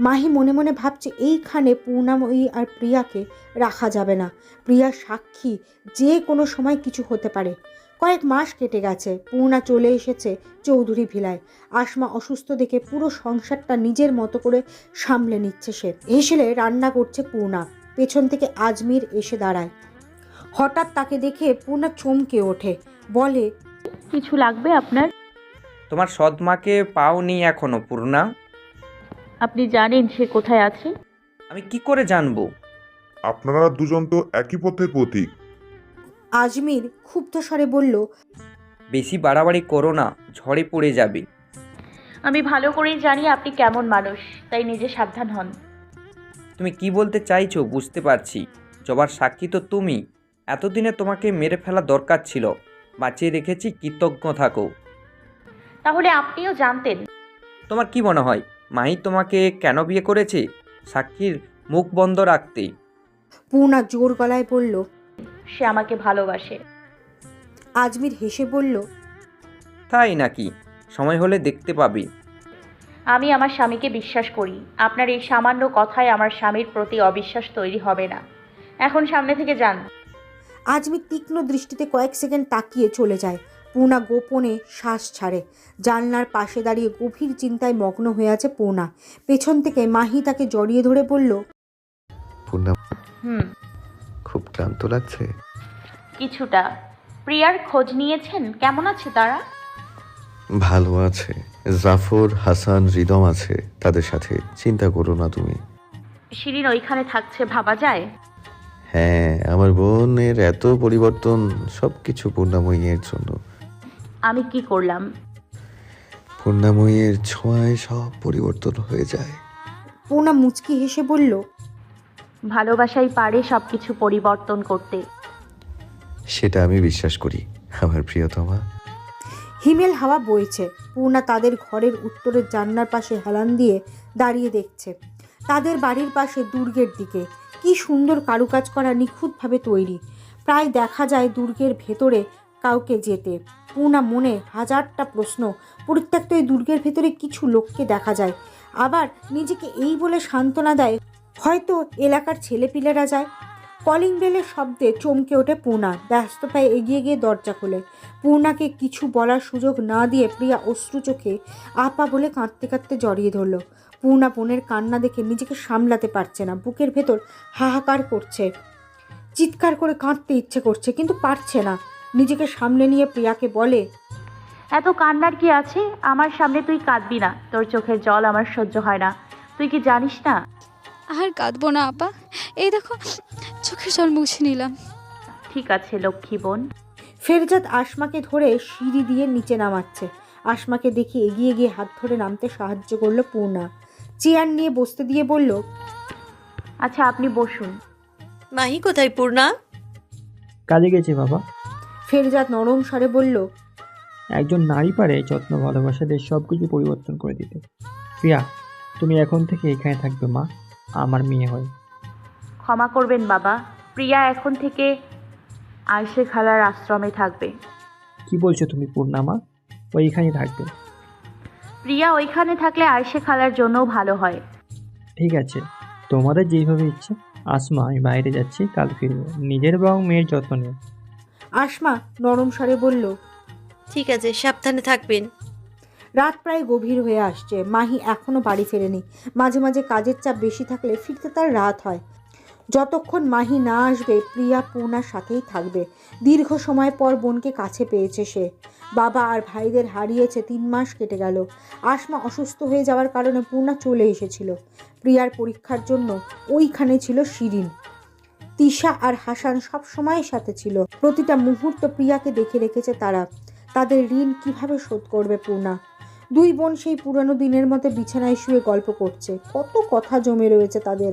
মাহি মনে মনে ভাবছে, এইখানে পূর্ণাময়ী আর প্রিয়াকে রাখা যাবে না। প্রিয়ার সাক্ষী যে কোনো সময় কিছু হতে পারে। কয়েক মাস কেটে গেছে পূর্ণা চলে এসেছে চৌধুরী ভিলায়। আসমা অসুস্থ দেখে পুরো সংসারটা নিজের মতো করে সামলে নিচ্ছে সে। হেসেলে রান্না করছে পূর্ণা পেছন থেকে আজমির এসে দাঁড়ায়। হঠাৎ তাকে দেখে পূর্ণা চমকে ওঠে। বলে, কিছু লাগবে আপনার? তোমার সৎমাকে পাওনি এখনও পূর্ণা। আপনি জানেন সে কোথায় আছে? আমি কি করে জানব? আপনারা দুজন তো একই পথের প্রতীক। আজমির ক্ষুব্ধ স্বরে বলল বেশি বাড়াবাড়ি করো না ঝড়ে পড়ে যাবে। আমি ভালো করেই জানি আপনি কেমন মানুষ তাই নিজে সাবধান হন। তুমি কি বলতে চাইছো বুঝতে পারছি। জবার সাক্ষী তো তুমি। এতদিনে তোমাকে মেরে ফেলা দরকার ছিল। বাঁচিয়ে রেখেছি কৃতজ্ঞ থাকো। তাহলে আপনিও জানতেন। তোমার কি মনে হয়? মাহি তোমাকে কেন বিয়ে করেছে? সাক্ষীর মুখ বন্ধ রাখতে পূর্ণা জোর গলায় বলল সে আমাকে ভালোবাসে। আজমির হেসে বলল তাই নাকি? সময় হলে দেখতে পাবে। আমি আমার স্বামীকে বিশ্বাস করি। আপনার এই সামান্য কথায় আমার স্বামীর প্রতি অবিশ্বাস তৈরি হবে না। এখন সামনে থেকে যান। আজমির তীক্ষ্ণ দৃষ্টিতে কয়েক সেকেন্ড তাকিয়ে চলে যায়। পূর্ণা গোপনে শ্বাস ছাড়ে। জানলার পাশে দাঁড়িয়ে গভীর চিন্তায় মগ্ন হয়ে আছে পূর্ণা পেছন থেকে মাহি তাকে জড়িয়ে ধরে বলল পূর্ণা হুম। খুব ক্লান্ত লাগছে? কিছুটা। প্রিয়ার খোঁজ নিয়েছেন? কেমন আছে তারা? ভালো আছে। জাফর হাসান রিদম আছে। তাদের সাথে চিন্তা করো না তুমি। শিরিন ওইখানে থাকছে ভাবা যায়? হ্যাঁ আমার বোনের এত পরিবর্তন সব কিছু পূর্ণাময়ীর জন্য। আমি কি করলাম? পূর্ণাময়ীর ছোঁয়ায় সব পরিবর্তন হয়ে যায়। পূর্ণা মুচকি হেসে বলল ভালোবাসাই পারে সব কিছু পরিবর্তন করতে। সেটা আমি বিশ্বাস করি আমার প্রিয়তমা। হিমেল হাওয়া বইছে। পূর্ণা তাদের ঘরের উত্তরের জান্নার পাশে হেলান দিয়ে দাঁড়িয়ে দেখছে। তাদের বাড়ির পাশে দুর্গের দিকে। কি সুন্দর কারুকাজ করা নিখুঁতভাবে তৈরি। প্রায় দেখা যায় দুর্গের ভেতরে কাউকে যেতে। পূর্ণা মনে হাজারটা প্রশ্ন। পরিত্যক্ত এই দুর্গের ভেতরে কিছু লোককে দেখা যায়। আবার নিজেকে এই বলে সান্ত্বনা দেয়, হয়তো এলাকার ছেলেপিলেরা যায়। কলিং বেলের শব্দে চমকে ওঠে পূর্ণা ব্যস্ত পায়ে এগিয়ে গিয়ে দরজা খোলে। পূর্ণাকে কিছু বলার সুযোগ না দিয়ে প্রিয়া অশ্রু চোখে আপা বলে কাঁদতে কাঁদতে জড়িয়ে ধরল। পূর্ণা বোনের কান্না দেখে নিজেকে সামলাতে পারছে না। বুকের ভেতর হাহাকার করছে। চিৎকার করে কাঁদতে ইচ্ছে করছে, কিন্তু পারছে না। নিজেকে সামলে নিয়ে প্রিয়াকে বলে এত কান্নার কি আছে? আমার সামনে তুই কাঁদবি না। তোর চোখের জল আমার সহ্য হয় না। তুই কি জানিস না? আর কাঁদবো না আপা। এই দেখো চোখের জল মুছে নিলাম। ঠিক আছে লক্ষ্মী বোন। ফেরজাদ আশমাকে ধরে সিঁড়ি দিয়ে নিচে নামাচ্ছে। আশমাকে দেখে এগিয়ে গিয়ে হাত ধরে নামতে সাহায্য করল পূর্ণা। চেয়ার নিয়ে বসতে দিয়ে বলল আচ্ছা আপনি বসুন। মাহি কোথায় পূর্ণা? কাজে গেছে বাবা। ফেরজাদ নরম স্বরে বলল একজন নারী পারে যত্ন ভালোবাসাদের সব কিছু পরিবর্তন করে দিতে। প্রিয়া তুমি এখন থেকে এখানে থাকবে মা। আমার মেয়ে হয়। ক্ষমা করবেন বাবা। প্রিয়া এখন থেকে আয়সে খালার আশ্রমে থাকবে। কি বলছো তুমি পূর্ণামা ও এখানেই থাকবে। প্রিয়া ওইখানে থাকলে আয়সে খালার জন্যও ভালো হয়। ঠিক আছে। তোমাদের যেইভাবে ইচ্ছে আসমা আমি বাইরে যাচ্ছি কাল ফিরবো। নিজের এবং মেয়ের যত্ন নিও। আসমা নরম স্বরে বলল ঠিক আছে সাবধানে থাকবেন। রাত প্রায় গভীর হয়ে আসছে। মাহি এখনও বাড়ি ফেরেনি। মাঝে মাঝে কাজের চাপ বেশি থাকলে ফিরতে তার রাত হয়। যতক্ষণ মাহি না আসবে প্রিয়া পূর্ণার সাথেই থাকবে। দীর্ঘ সময় পর বোনকে কাছে পেয়েছে সে। বাবা আর ভাইদের হারিয়েছে তিন মাস কেটে গেল। আসমা অসুস্থ হয়ে যাওয়ার কারণে পূর্ণা চলে এসেছিল। প্রিয়ার পরীক্ষার জন্য ওইখানে ছিল শিরিন। তিশা আর হাসান সব সময়ের সাথে ছিল। প্রতিটা মুহূর্ত প্রিয়াকে দেখে রেখেছে তারা। তাদের ঋণ কীভাবে শোধ করবে পূর্ণা? দুই বোন সেই পুরানো দিনের মতো বিছানায় শুয়ে গল্প করছে। কত কথা জমে রয়েছে তাদের।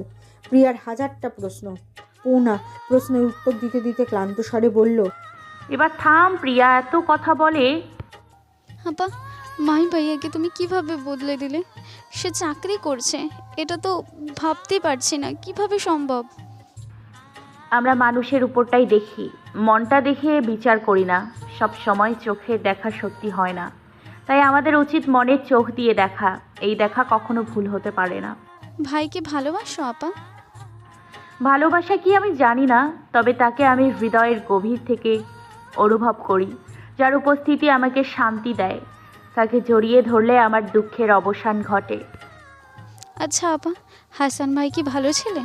প্রিয়ার হাজারটা প্রশ্ন। পূর্ণা প্রশ্নের উত্তর দিতে দিতে ক্লান্ত স্বরে বলল এবার থাম প্রিয়া এত কথা বলে। আপা মাই ভাইয়াকে তুমি কীভাবে বদলে দিলে? সে চাকরি করছে। এটা তো ভাবতেই পারছি না। কীভাবে সম্ভব? আমরা মানুষের উপরটাই দেখি। মনটা দেখে বিচার করি না। সব সময় চোখে দেখা সত্যি হয় না। তাই আমাদের উচিত মনের চোখ দিয়ে দেখা। এই দেখা কখনো ভুল হতে পারে না। ভাইকে ভালোবাসো আপা? ভালোবাসা কি আমি জানি না তবে তাকে আমি হৃদয়ের গভীর থেকে অনুভব করি। যার উপস্থিতি আমাকে শান্তি দেয়। তাকে জড়িয়ে ধরলে আমার দুঃখের অবসান ঘটে। আচ্ছা আপা হাসান ভাই কি ভালো ছেলে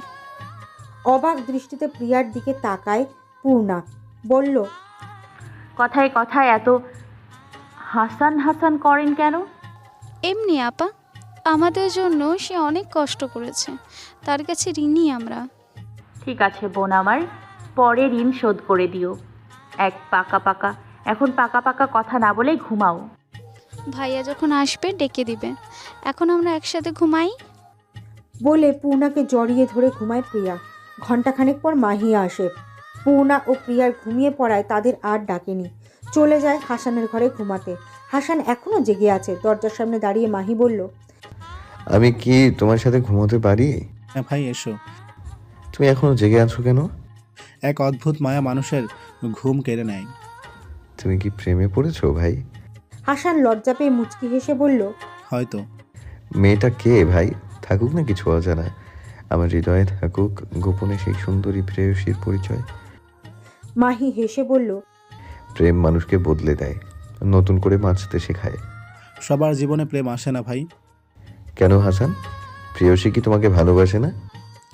অবাক দৃষ্টিতে প্রিয়ার দিকে তাকায় পূর্ণা। বলল কথায় কথায় এত হাসান হাসান করেন কেন? এমনি আপা। আমাদের জন্য সে অনেক কষ্ট করেছে। তার কাছে ঋণী আমরা। ঠিক আছে বোন আমার। পরে ঋণ শোধ করে দিও। এক পাকা পাকা এখন পাকা পাকা কথা না বলে ঘুমাও। ভাইয়া যখন আসবে ডেকে দিবে। এখন আমরা একসাথে ঘুমাই? বলে পূর্ণাকে জড়িয়ে ধরে ঘুমায় প্রিয়া। ঘণ্টাখানেক পর মাহিয়া আসে। পূর্ণা ও প্রিয়ার ঘুমিয়ে পড়ায় তাদের আর ডাকেনি। চলে যায় হাসানের ঘরে ঘুমাতে। হাসান এখনও জেগে আছে। দরজার সামনে দাঁড়িয়ে মাহি বলল আমি কি তোমার সাথে ঘুমোতে পারি? হ্যাঁ ভাই এসো। তুমি এখনও জেগে আছো কেন? এক অদ্ভুত মায়া মানুষের ঘুম কেড়ে নেয়। তুমি কি প্রেমে পড়েছো ভাই? হাসান লজ্জা পেয়ে মুচকি হেসে বলল হয়তো। মেয়েটা কে ভাই? থাকুক না কিছু অজানা। আমার হৃদয়ে থাকুক গোপনে সেই সুন্দরী প্রেয়সীর পরিচয়। মাহি হেসে বলল প্রেম মানুষকে বদলে দেয় নতুন করে বাঁচতে শেখায়। সবার জীবনে প্রেম আসে না ভাই। কেন হাসান? প্রেয়সী কি তোমাকে ভালোবাসে না?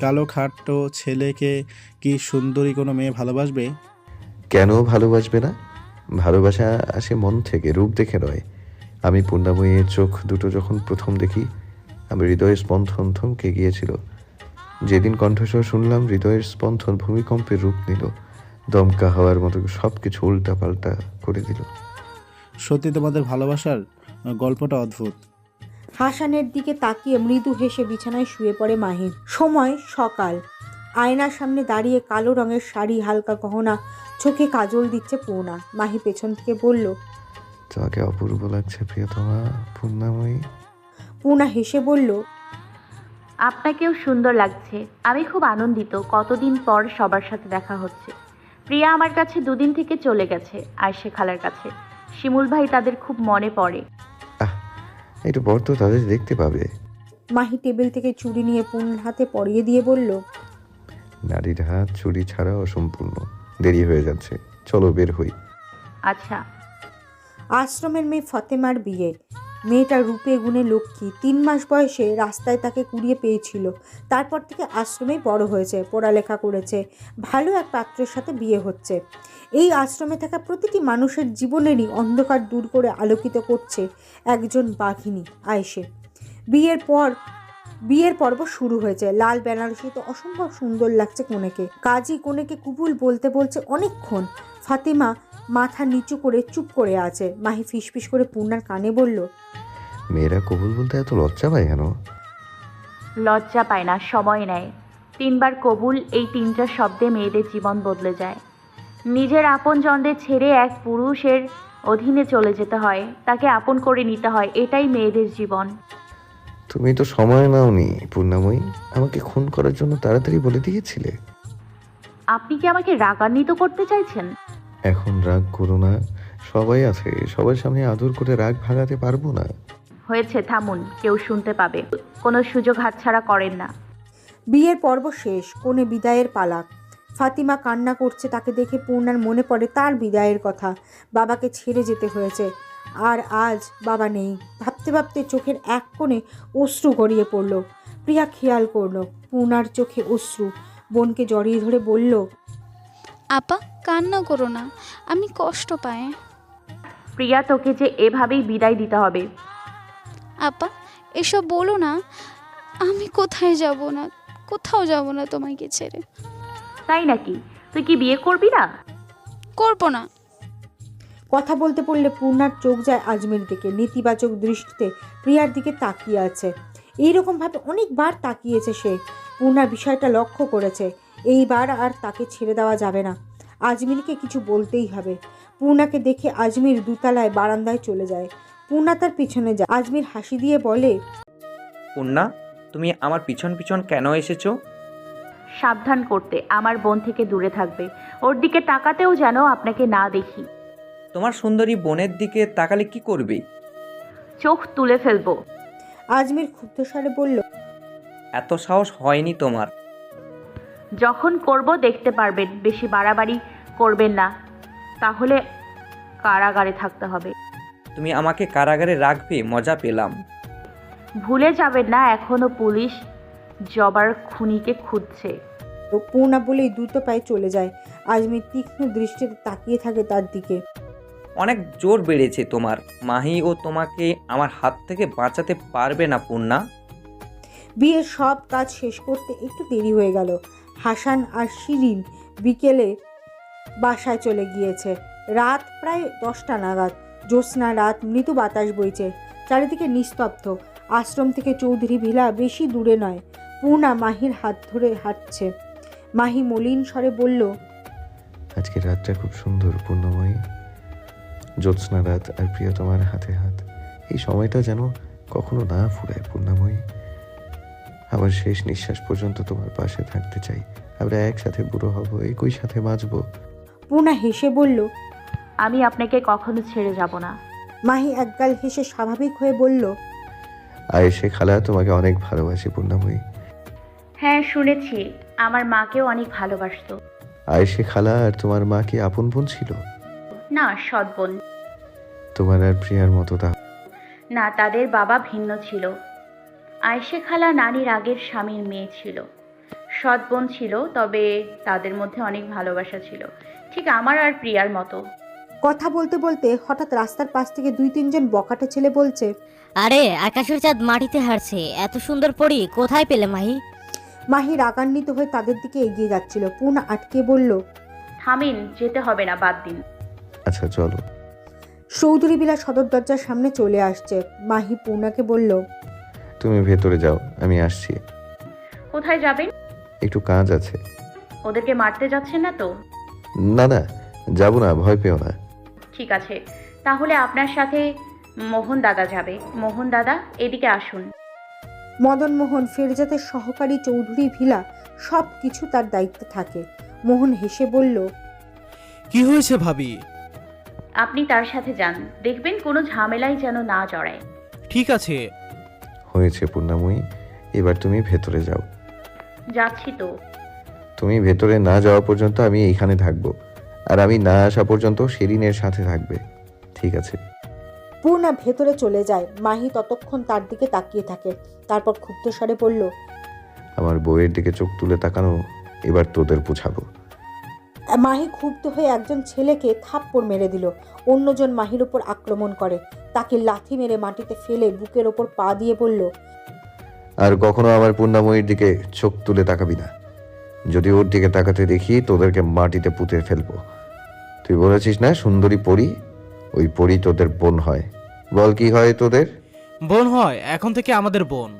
কালো খাট্টো ছেলেকে কি সুন্দরী কোনো মেয়ে ভালোবাসবে? কেন ভালোবাসবে না? ভালোবাসা আসে মন থেকে রূপ দেখে নয়। আমি পূর্ণাময়ীর চোখ দুটো যখন প্রথম দেখি আমার হৃদয়ের স্পন্দন থমকে গিয়েছিল। যেদিন কণ্ঠস্বর শুনলাম হৃদয়ের স্পন্দন ভূমিকম্পের রূপ নিল। দমকা হওয়ার মতো সব কিছু উল্টা পাল্টা করে দিল। সত্যি তোমাদের ভালোবাসার গল্পটা অদ্ভুত। হাসানের দিকে তাকিয়ে মৃদু হেসে বিছানায় শুয়ে পড়ে মাহির। সময় সকাল। আয়নার সামনে দাঁড়িয়ে কালো রঙের শাড়ি হালকা গহনা চোখে কাজল দিচ্ছে পূর্ণা। মাহি পেছন থেকে বলল তোমাকে অপূর্ব লাগছে প্রিয়তমা পূর্ণাময়ী। পূর্ণা হেসে বলল আপনাকেও সুন্দর লাগছে। আমি খুব আনন্দিত কতদিন পর সবার সাথে দেখা হচ্ছে। প্রিয়া আমার কাছে দুদিন থেকে চলে গেছে আয়সে খালার কাছে। শিমুল ভাই তাদের খুব মনে পড়ে। একটু পর তো তাদের দেখতে পাবে। মাহি টেবিল থেকে চুড়ি নিয়ে পূর্ণার হাতে পরিয়ে দিয়ে বলল নারীর হাত চুরি ছাড়া অসম্পূর্ণ। দেরি হয়ে যাচ্ছে। চলো বের হই। আচ্ছা। আশ্রমের মেয়ে ফতেমার বিয়ে। মেয়েটা রূপে গুণে লক্ষ্মী। তিন মাস বয়সে রাস্তায় তাকে কুড়িয়ে পেয়েছিল। তারপর থেকে আশ্রমেই বড় হয়েছে, পড়ালেখা করেছে, ভালো এক পাত্রের সাথে বিয়ে হচ্ছে। এই আশ্রমে থাকা প্রতিটি মানুষের জীবনেরই অন্ধকার দূর করে আলোকিত করছে একজন বাঘিনী, আয়েশে। বিয়ের পর, বিয়ের পর্ব শুরু হয়েছে। লাল বেনারসিতে অসম্ভব সুন্দর লাগছে কোনেকে। কাজী কোনেকে কুবুল বলতে বলছে অনেকক্ষণ। ফাতিমা মাথা নিচু করে চুপ করে আছে। মাহি ফিসফিস করে পূর্ণার কানে বলল মেয়েরা কবুল বলতে এত লজ্জা পায় কেন? লজ্জা পায় না সময় নেয়। তিনবার কবুল এই তিনটা শব্দে মেয়েদের জীবন বদলে যায়। নিজের আপন আপনজনদের ছেড়ে এক পুরুষের অধীনে চলে যেতে হয়। তাকে আপন করে নিতে হয় এটাই মেয়েদের জীবন। তুমি তো সময় নাওনি পূর্ণাময়ী। আমাকে খুন করার জন্য তাড়াতাড়ি বলে দিয়েছিলে। আপনি কি আমাকে রাগান্বিত করতে চাইছেন? এখন রাগ করো না। সবাই আছে সবার সামনে আদর করে রাগ ভাগাতে পারব না। হয়েছে থামুন কেউ শুনতে পাবে। কোনো সুযোগ হাতছাড়া করেন না। বিয়ের পর্ব শেষ কোণে বিদায়ের পালা। ফাতিমা কান্না করছে তাকে দেখে পূর্ণার মনে পড়ে তার বিদায়ের কথা। বাবাকে ছেড়ে যেতে হয়েছে। আর আজ বাবা নেই। ভাবতে ভাবতে চোখের এক কোণে অশ্রু গড়িয়ে পড়ল। প্রিয়া খেয়াল করল পূর্ণার চোখে অশ্রু। বোনকে জড়িয়ে ধরে বলল আপা কান্না করো না আমি কষ্ট পাই। প্রিয়া তোকে যে এভাবেই বিদায় দিতে হবে। আপা এসব বলো না আমি কোথায় যাব না কোথাও যাব না তোমাকে ছেড়ে। তাই নাকি? তুই কি বিয়ে করবি না? করব না। কথা বলতে পড়লে পূর্ণার চোখ যায় আজমের দিকে নেতিবাচক দৃষ্টিতে প্রিয়ার দিকে তাকিয়ে আছে। এইরকমভাবে অনেকবার তাকিয়েছে সে। পূর্ণার বিষয়টা লক্ষ্য করেছে। এইবার আর তাকে ছেড়ে দেওয়া যাবে না। আজমিরকে কিছু বলতেই হবে। পূর্ণাকে দেখে আজমির দুতলায় বারান্দায় চলে যায়। পূর্ণা তার পিছনে যায়। আজমির হাসি দিয়ে বলে পূর্ণা তুমি আমার পিছন পিছন কেন এসেছ? সাবধান করতে আমার বোন থেকে দূরে থাকবে। ওর দিকে তাকাতেও যেন আপনাকে না দেখি। তোমার সুন্দরী বোনের দিকে তাকালে কি করবে? চোখ তুলে ফেলব। আজমির ক্ষুব্ধ স্বরে বলল এত সাহস হয়নি তোমার। যখন করব দেখতে পারবেন বেশি বাড়াবাড়ি করবেন না। তাহলে কারাগারে থাকতে হবে। তুমি আমাকে কারাগারে রাখবে মজা পেলাম। ভুলে যাবেন না এখনও পুলিশ জবার খুনিকে খুঁজছে। তো পূর্ণা বলেই দ্রুত পায়ে চলে যায়। আজমির তীক্ষ্ণ দৃষ্টিতে তাকিয়ে থাকে তার দিকে। অনেক জোর বেড়েছে তোমার। মাহি ও তোমাকে আমার হাত থেকে বাঁচাতে পারবে না পূর্ণা। বিয়ের সব কাজ শেষ করতে একটু দেরি হয়ে গেল। হাসান আর শিরিন বিকেলে বাসায় চলে গিয়েছে। রাত প্রায় দশটা নাগাদ। জ্যোৎস্না রাত, মৃদু বাতাস বইছে। চারিদিকে নিস্তব্ধ। আশ্রম থেকে চৌধুরী ভিলা বেশি দূরে নয়। পূর্ণা মাহির হাত ধরে হাঁটছে। মাহি মলিন স্বরে বলল, আজকে রাতটা খুব সুন্দর, পূর্ণময়ী। জ্যোৎস্না রাত আর প্রিয়তমার হাতে হাত। এই সময়টা যেন কখনো না ফুরায়, পূর্ণাময়ী। আমার শেষ নিঃশ্বাস পর্যন্ত তোমার পাশে থাকতে চাই। আমরা একসাথে বুড়ো হব একই সাথে বাঁচবো। পূর্ণা হেসে বলল আমি আপনাকে কখনো ছেড়ে যাব না। মাহি একগাল হেসে স্বাভাবিক হয়ে বলল আয়েশে খালা তোমাকে অনেক ভালোবাসি পূর্ণাময়ী। হ্যাঁ শুনেছি। আমার মাকেও অনেক ভালোবাসতো। আয়েশে খালা আর তোমার মা কি আপন বোন ছিল? না সৎ বোন। তোমার আর প্রিয়ার মতো তা না তাদের বাবা ভিন্ন ছিল। আয়েশে খালা নানির আগের স্বামীর মেয়ে ছিল। সৎ বোন ছিল তবে তাদের মধ্যে অনেক ভালোবাসা ছিল। ঠিক আমার আর প্রিয়ার মতো। কথা বলতে বলতে হঠাৎ রাস্তার পাশ থেকে দুই তিনজন বকাটে ছেলে বলছে আরে আকাশের চাঁদ মাটিতে হারছে। এত সুন্দর পরি কোথায় পেলে মাহি? মাহি রাগান্বিত হয়ে তাদের দিকে এগিয়ে যাচ্ছিল। পূর্ণা আটকে বলল থামিন যেতে হবে না বাদ দিন। আচ্ছা চলো। চৌধুরী বিলা সদর দরজার সামনে চলে আসছে। মাহি পুনাকে বলল তুমি ভেতরে যাও আমি আসছি। কোথায় যাবেন? একটু কাজ আছে। ওদেরকে মারতে যাচ্ছেন না তো? না না যাব না ভয় পেও না। ঠিক আছে তাহলে আপনার সাথে মোহন দাদা যাবে। মোহন দাদা এদিকে আসুন। মদন মোহন ফেরজাতের সহকারী চৌধুরী ভিলা সব কিছু তার দায়িত্বে থাকে। মোহন হেসে বলল কি হয়েছে ভাবি? আপনি তার সাথে যান দেখবেন কোনো ঝামেলায় যেন না জড়ায়। ঠিক আছে হয়েছে পূর্ণাময়ী এবার তুমি ভেতরে যাও। যাচ্ছি তো। তুমি ভেতরে না যাওয়া পর্যন্ত আমি এইখানে থাকব আর আমি না আসা পর্যন্ত সেরিনের সাথে থাকবে। ঠিক আছে। পূর্ণা ভেতরে চলে যায়। মাহি ততক্ষণ তার দিকে তাকিয়ে থাকে। তারপর ক্ষুব্ধ স্বরে বলল আমার বউয়ের দিকে চোখ তুলে তাকানো এবার তোদের বুঝাবো। মাহি ক্ষুব্ধ হয়ে একজন ছেলেকে থাপ্পড় মেরে দিল। অন্যজন মাহির ওপর আক্রমণ করে। তাকে লাথি মেরে মাটিতে ফেলে বুকের ওপর পা দিয়ে বলল আর কখনো আমার পূর্ণাময়ীর দিকে চোখ তুলে তাকাবি না। যদি ওর দিকে তাকাতে দেখি তোদেরকে মাটিতে পুঁতে ফেলব। তুই বলেছিস না সুন্দরী পরি? ওই পরি তোদের বোন হয়। বল কি হয় তোদের? বোন হয় এখন থেকে আমাদের বোন।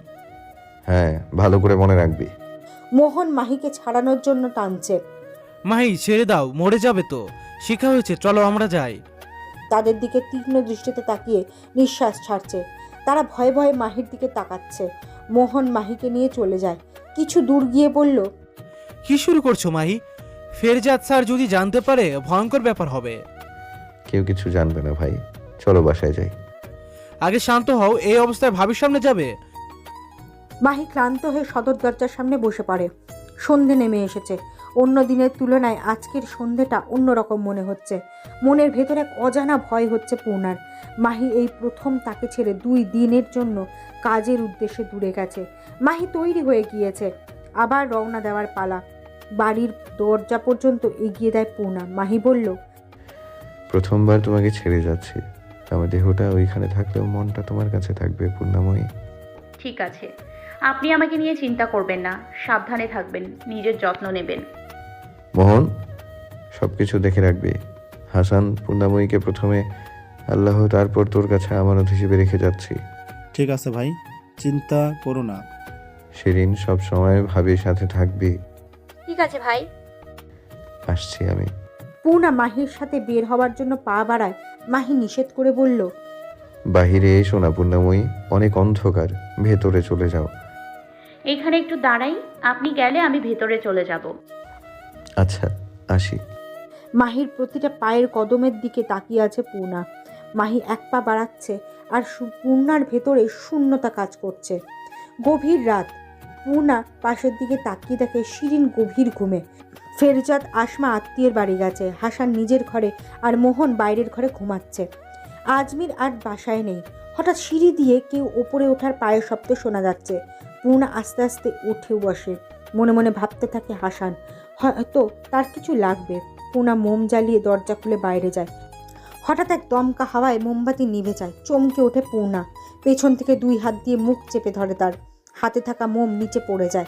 হ্যাঁ ভালো করে মনে রাখবি। মোহন মাহিকে ছাড়ানোর জন্য টানছে। মাহি ছেড়ে দাও মরে যাবে তো। শিখা হয়েছে চলো আমরা যাই। তাদের দিকে তীক্ষ্ণ দৃষ্টিতে তাকিয়ে নিঃশ্বাস ছাড়ছে। তারা ভয়ে ভয়ে মাহির দিকে তাকাচ্ছে। মোহন মাহিকে নিয়ে চলে যায়। কিছু দূর গিয়ে বলল কি শুরু করছ মাহি? ফেরজাদ স্যার যদি জানতে পারে ভয়ঙ্কর ব্যাপার হবে। কেউ কিছু জানবে না ভাই। চলো বাসায় যাই। আগে শান্ত হও এই অবস্থায় ভাবির সামনে যাবে? মাহি ক্লান্ত হয়ে সদর দরজার সামনে বসে পড়ে। সন্ধে নেমে এসেছে। অন্য দিনের তুলনায় আজকের সন্ধেটা অন্যরকম মনে হচ্ছে। মনের ভেতর এক অজানা ভয় হচ্ছে পূর্ণার। মাহি এই প্রথম তাকে ছেড়ে দুই দিনের জন্য কাজের উদ্দেশ্যে দূরে গেছে। মাহি তৈরি হয়ে গিয়েছে। আবার রওনা দেওয়ার পালা। বাড়ির দরজা পর্যন্ত এগিয়ে দেয় পূর্ণা। মাহি বলল প্রথমবার তোমাকে ছেড়ে যাচ্ছি। আমার দেহটা ওইখানে থাকলেও মনটা তোমার কাছে থাকবে পূর্ণাময়ী। ঠিক আছে। আপনি আমাকে নিয়ে চিন্তা করবেন না। সাবধানে থাকবেন। নিজের যত্ন নেবেন। মোহন সব কিছু দেখে রাখবে। হাসান পূর্ণাময়ীকে প্রথমে আল্লাহ তারপর তোর কাছে আমানত হিসেবে রেখে যাচ্ছি। ঠিক আছে ভাই চিন্তা করো না। সেদিন সব সময় ভাবির সাথে থাকবি। ঠিক আছে ভাই। আসছি আমি। পূর্ণা মাহির সাথে বের হওয়ার জন্য পা বাড়ায় মাহি নিষেধ করে বলল বাহিরে এসো না পূর্ণাময়ী অনেক অন্ধকার ভেতরে চলে যাও। এখানে একটু দাঁড়াই আপনি গেলে আমি ভেতরে চলে যাব। আচ্ছা আসি। মাহির প্রতিটা পায়ের কদমের দিকে তাকিয়ে আছে পূর্ণা। মাহি এক পা বাড়াচ্ছে আর পূর্ণার ভেতরে শূন্যতা কাজ করছে। গভীর রাত। পূর্ণা পাশের দিকে তাকিয়ে দেখে শিরিন গভীর ঘুমে। ফেরজাদ আসমা আত্মীয়ের বাড়ি গেছে। হাসান নিজের ঘরে আর মোহন বাইরের ঘরে ঘুমাচ্ছে। আজমির আর বাসায় নেই। হঠাৎ সিঁড়ি দিয়ে কেউ ওপরে ওঠার পায়ের শব্দ শোনা যাচ্ছে। পূর্ণা আস্তে আস্তে উঠে বসে। মনে মনে ভাবতে থাকে হাসান হয়তো তার কিছু লাগবে। পূর্ণা মোম জ্বালিয়ে দরজা খুলে বাইরে যায়। হঠাৎ এক দমকা হাওয়ায় মোমবাতি নিভে যায়। চমকে ওঠে পূর্ণা পেছন থেকে দুই হাত দিয়ে মুখ চেপে ধরে তার। হাতে থাকা মোম নিচে পড়ে যায়।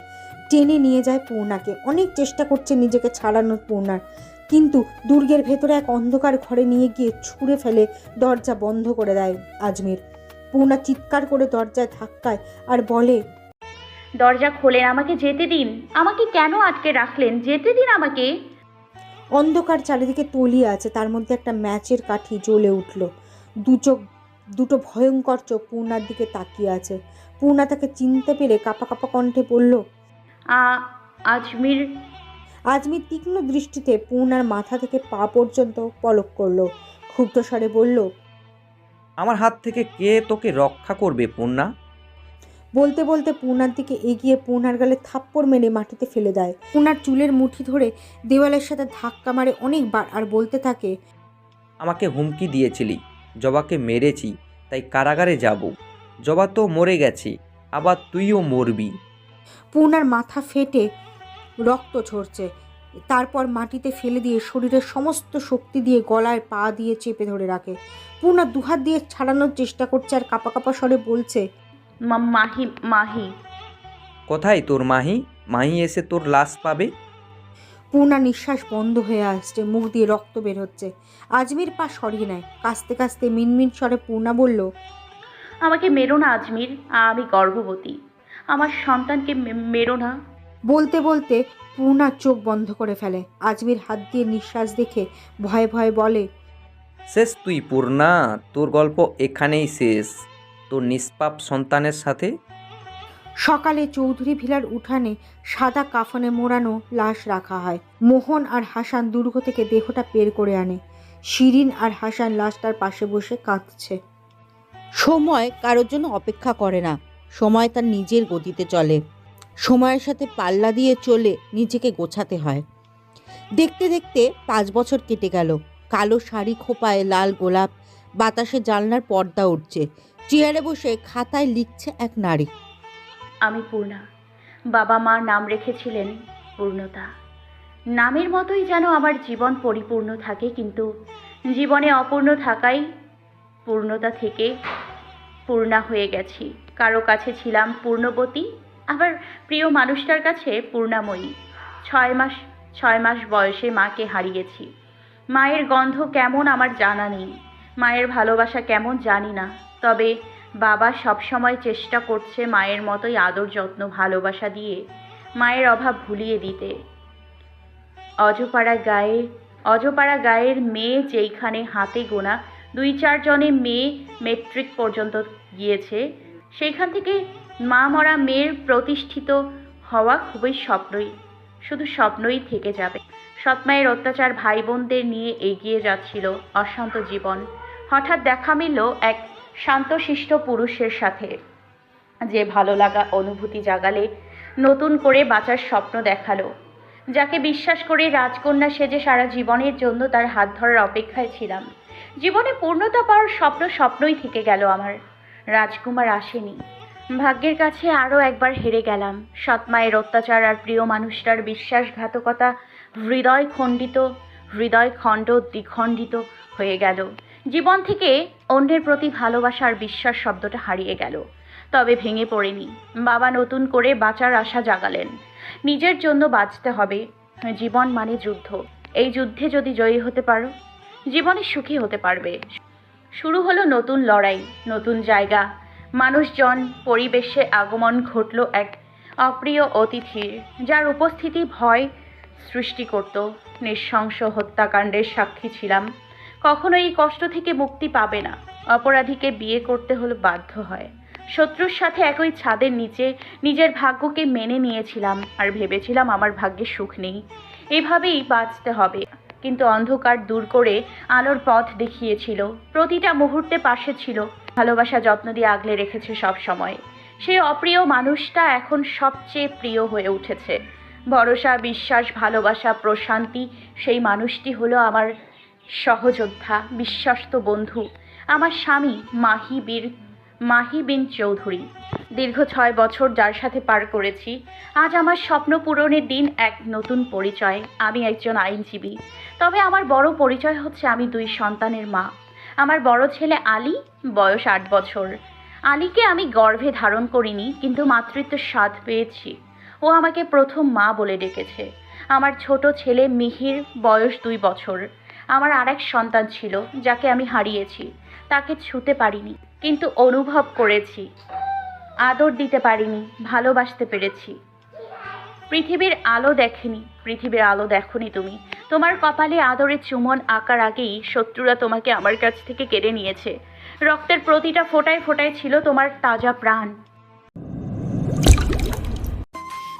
টেনে নিয়ে যায় পূর্ণাকে অনেক চেষ্টা করছে নিজেকে ছাড়ানোর পূর্ণার কিন্তু দুর্গের ভেতরে এক অন্ধকার ঘরে নিয়ে গিয়ে ছুঁড়ে ফেলে দরজা বন্ধ করে দেয় আজমির। পূর্ণা চিৎকার করে দরজায় ধাক্কায় আর বলে দরজা খোলেন আমাকে যেতে দিন। আমাকে কেন আটকে রাখলেন? যেতে দিন আমাকে। অন্ধকার চারিদিকে তলিয়ে আছে তার মধ্যে একটা ম্যাচের কাঠি জ্বলে উঠল। দু চোখ দুটো ভয়ঙ্কর চোখ পূর্ণার দিকে তাকিয়ে আছে। পূর্ণা তাকে চিনতে পেরে কাপা কাপা কণ্ঠে বলল আ আজমির? আজমির তীক্ষ্ণ দৃষ্টিতে পূর্ণার মাথা থেকে পা পর্যন্ত পলক করল। ক্ষুব্ধ স্বরে বলল আমার হাত থেকে কে তোকে রক্ষা করবে পূর্ণা? বলতে বলতে পূর্ণার দিকে এগিয়ে পূর্ণার গালে থাপ্পড় মেরে মাটিতে ফেলে দেয়। পূর্ণার চুলের মুঠি ধরে দেওয়ালের সাথে ধাক্কা মারে অনেকবার আর বলতে থাকে আমাকে হুমকি দিয়েছিলি জবাকে মেরেছি তাই কারাগারে যাব। জবা তো মরে গেছে আবার তুইও মরবি। পূর্ণার মাথা ফেটে রক্ত ঝরছে। তারপর মাটিতে ফেলে দিয়ে শরীরের সমস্ত শক্তি দিয়ে গলায় পা দিয়ে চেপে ধরে রাখে। পূর্ণা দুহাত দিয়ে ছাড়ানোর চেষ্টা করছে আর কাপা কাপা স্বরে বলছে মা- মাহি মাহি। কোথায় তোর মাহি? মাহি এসে তোর লাশ পাবে? পূর্ণা নিঃশ্বাস বন্ধ হয়ে আসছে মুখ দিয়ে রক্ত বের হচ্ছে। আজমির পা সরিয়ে নেয়। কাস্তে কাস্তে মিনমিন স্বরে পূর্ণা বলল আমাকে মেরো না আজমির আমি গর্ভবতী। আমার সন্তানকে মে- মেরো না। বলতে বলতে পূর্ণা চোখ বন্ধ করে ফেলে। আজমির হাত দিয়ে নিঃশ্বাস দেখে ভয়ে ভয়ে বলে শেষ তুই পূর্ণা তোর গল্প এখানেই শেষ। তোর নিষ্পাপ সন্তানের সাথে? সকালে চৌধুরী ভিলার উঠানে সাদা কাফনে মোড়ানো লাশ রাখা হয়। মোহন আর হাসান দুর্গ থেকে দেহটা বের করে আনে। শিরিন আর হাসান লাশটার পাশে বসে কাঁদছে। সময় কারোর জন্য অপেক্ষা করে না। সময় তার নিজের গতিতে চলে। সময়ের সাথে পাল্লা দিয়ে চলে নিজেকে গোছাতে হয়। দেখতে দেখতে পাঁচ বছর কেটে গেল। কালো শাড়ি খোপায় লাল গোলাপ বাতাসে জানলার পর্দা উঠছে। চেয়ারে বসে খাতায় লিখছে এক নারী। আমি পূর্ণা। বাবা মা নাম রেখেছিলেন পূর্ণতা। নামের মতোই যেন আমার জীবন পরিপূর্ণ থাকে, কিন্তু জীবনে অপূর্ণ থাকাই পূর্ণতা থেকে পূর্ণা হয়ে গেছি। কারও কাছে ছিলাম পূর্ণবতী, আবার প্রিয় মানুষটার কাছে পূর্ণাময়ী। ছয় মাস ছয় মাস বয়সে মাকে হারিয়েছি। মায়ের গন্ধ কেমন আমার জানা নেই। মায়ের ভালোবাসা কেমন জানি না। তবে বাবা সবসময় চেষ্টা করছে মায়ের মতোই আদর যত্ন, ভালোবাসা দিয়ে মায়ের অভাব ভুলিয়ে দিতে। অজপাড়া গায়ে, অজপাড়া গায়ের মেয়ে যেইখানে হাতে গোনা দুই চারজনে মেয়ে মেট্রিক পর্যন্ত গিয়েছে, সেইখান থেকে মা মরা মেয়ের প্রতিষ্ঠিত হওয়া খুবই স্বপ্নই, শুধু স্বপ্নই থেকে যাবে। সৎমায়ের অত্যাচার ভাই বোনদের নিয়ে এগিয়ে যাচ্ছিল অশান্ত জীবন। হঠাৎ দেখা মিলল এক শান্তশিষ্ট পুরুষের সাথে। যে ভালো লাগা অনুভূতি জাগালে, নতুন করে বাঁচার স্বপ্ন দেখাল। যাকে বিশ্বাস করে রাজকন্যা সেজে সারা জীবনের জন্য তার হাত ধরার অপেক্ষায় ছিলাম। জীবনে পূর্ণতা পাওয়ার স্বপ্ন স্বপ্নই থেকে গেল আমার। রাজকুমার আসেনি। ভাগ্যের কাছে আরও একবার হেরে গেলাম। সৎমায়ের অত্যাচার আর প্রিয় মানুষটার বিশ্বাসঘাতকতা হৃদয় খণ্ডিত, হৃদয় খণ্ড দ্বিখণ্ডিত হয়ে গেল। জীবন থেকে অন্যের প্রতি ভালোবাসার বিশ্বাস শব্দটা হারিয়ে গেল। তবে ভেঙে পড়েনি। বাবা নতুন করে বাঁচার আশা জাগালেন। নিজের জন্য বাঁচতে হবে। জীবন মানে যুদ্ধ। এই যুদ্ধে যদি জয়ী হতে পারো, জীবনে সুখী হতে পারবে। শুরু হলো নতুন লড়াই, নতুন জায়গা। মানুষজন, পরিবেশে আগমন ঘটল এক অপ্রিয় অতিথির, যার উপস্থিতি ভয় সৃষ্টি করত। নৃশংস হত্যাকাণ্ডের সাক্ষী ছিলাম। কখনো এই কষ্ট থেকে মুক্তি পাবে না। অপরাধীকে বিয়ে করতে হলো বাধ্য হয়। শত্রুর সাথে একই ছাদের নিচে নিজের ভাগ্যকে মেনে নিয়েছিলাম আর ভেবেছিলাম আমার ভাগ্যে সুখ নেই। এভাবেই বাঁচতে হবে। কিন্তু অন্ধকার দূর করে আলোর পথ দেখিয়েছিল। প্রতিটা মুহূর্তে পাশে ছিল। ভালোবাসা যত্ন দিয়ে আগলে রেখেছে সব সময়। সেই অপ্রিয় মানুষটা এখন সবচেয়ে প্রিয় হয়ে উঠেছে। ভরসা, বিশ্বাস, ভালোবাসা, প্রশান্তি, সেই মানুষটি হলো আমার সহযোদ্ধা, বিশ্বস্ত বন্ধু, আমার স্বামী মাহি বীর, মাহি বিন চৌধুরী। দীর্ঘ ছয় বছর যার সাথে পার করেছি, আজ আমার স্বপ্ন পূরণের দিন এক নতুন পরিচয়। আমি একজন আইনজীবী। তবে আমার বড় পরিচয় হচ্ছে আমি দুই সন্তানের মা। আমার বড় ছেলে আলী, বয়স আট বছর। আলীকে আমি গর্ভে ধারণ করিনি, কিন্তু মাতৃত্ব স্বাদ পেয়েছি। ও আমাকে প্রথম মা বলে ডেকেছে। আমার ছোট ছেলে মিহির, বয়স দুই বছর। আমার আরেক সন্তান ছিল, যাকে আমি হারিয়েছি। তাকে ছুতে পারিনি, কিন্তু অনুভব করেছি। আদর দিতে পারিনি, ভালোবাসতে পেরেছি। পৃথিবীর আলো দেখেনি, পৃথিবীর আলো দেখনি তুমি। তোমার কপালে আদরের চুমন আঁকার আগেই শত্রুরা তোমাকে আমার কাছ থেকে কেড়ে নিয়েছে। রক্তের প্রতিটা ফোটায় ফোটায় ছিল তোমার তাজা প্রাণ।